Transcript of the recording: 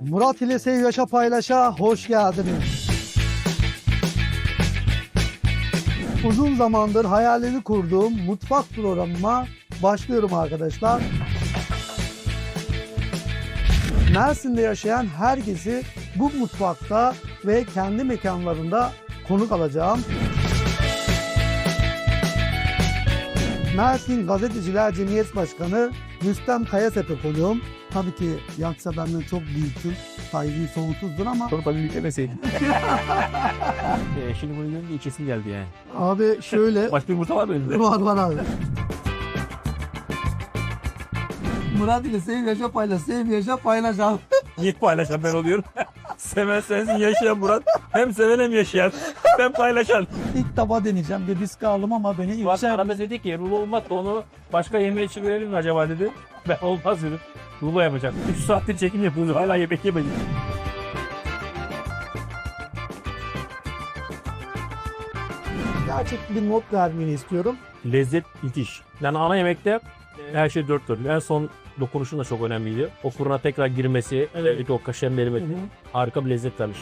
Murat ile Sev Yaşa Paylaş'a hoş geldiniz. Uzun zamandır hayalini kurduğum mutfak programıma başlıyorum arkadaşlar. Mersin'de yaşayan herkesi bu mutfakta ve kendi mekanlarında konuk alacağım. Mersin Gazeteciler Cemiyet Başkanı Rüstem Kayasepe konuğum. Tabii ki yaksa benden çok büyüktür. Saygıyı sonsuzdur ama Sonra tabii yüklemeseydin. ee, şimdi bunu görünce içesim geldi yani. abi şöyle Başka bir yumurta var mı elinde? var var abi. Murat ile sev yaşa paylaş, sev yaşa paylaş abi. Niye paylaşan ben oluyorum? Seven sensin yaşayan Murat. Hem seven hem yaşayan. Ben paylaşan. İlk defa deneyeceğim bir risk aldım ama beni Murat yüksel. aramız dedi ki rulo olmazsa onu başka yemeğe için verelim mi acaba dedi. Ben olmaz dedim. Rulo yapacak. 3 saattir çekim yapıyoruz. Hala yemek yemedik. Gerçek bir not vermeni istiyorum. Lezzet müthiş. Yani ana yemekte her şey dört dörtlük. En son dokunuşun da çok önemliydi. O fırına tekrar girmesi, evet. o kaşar merimi harika bir lezzet vermiş.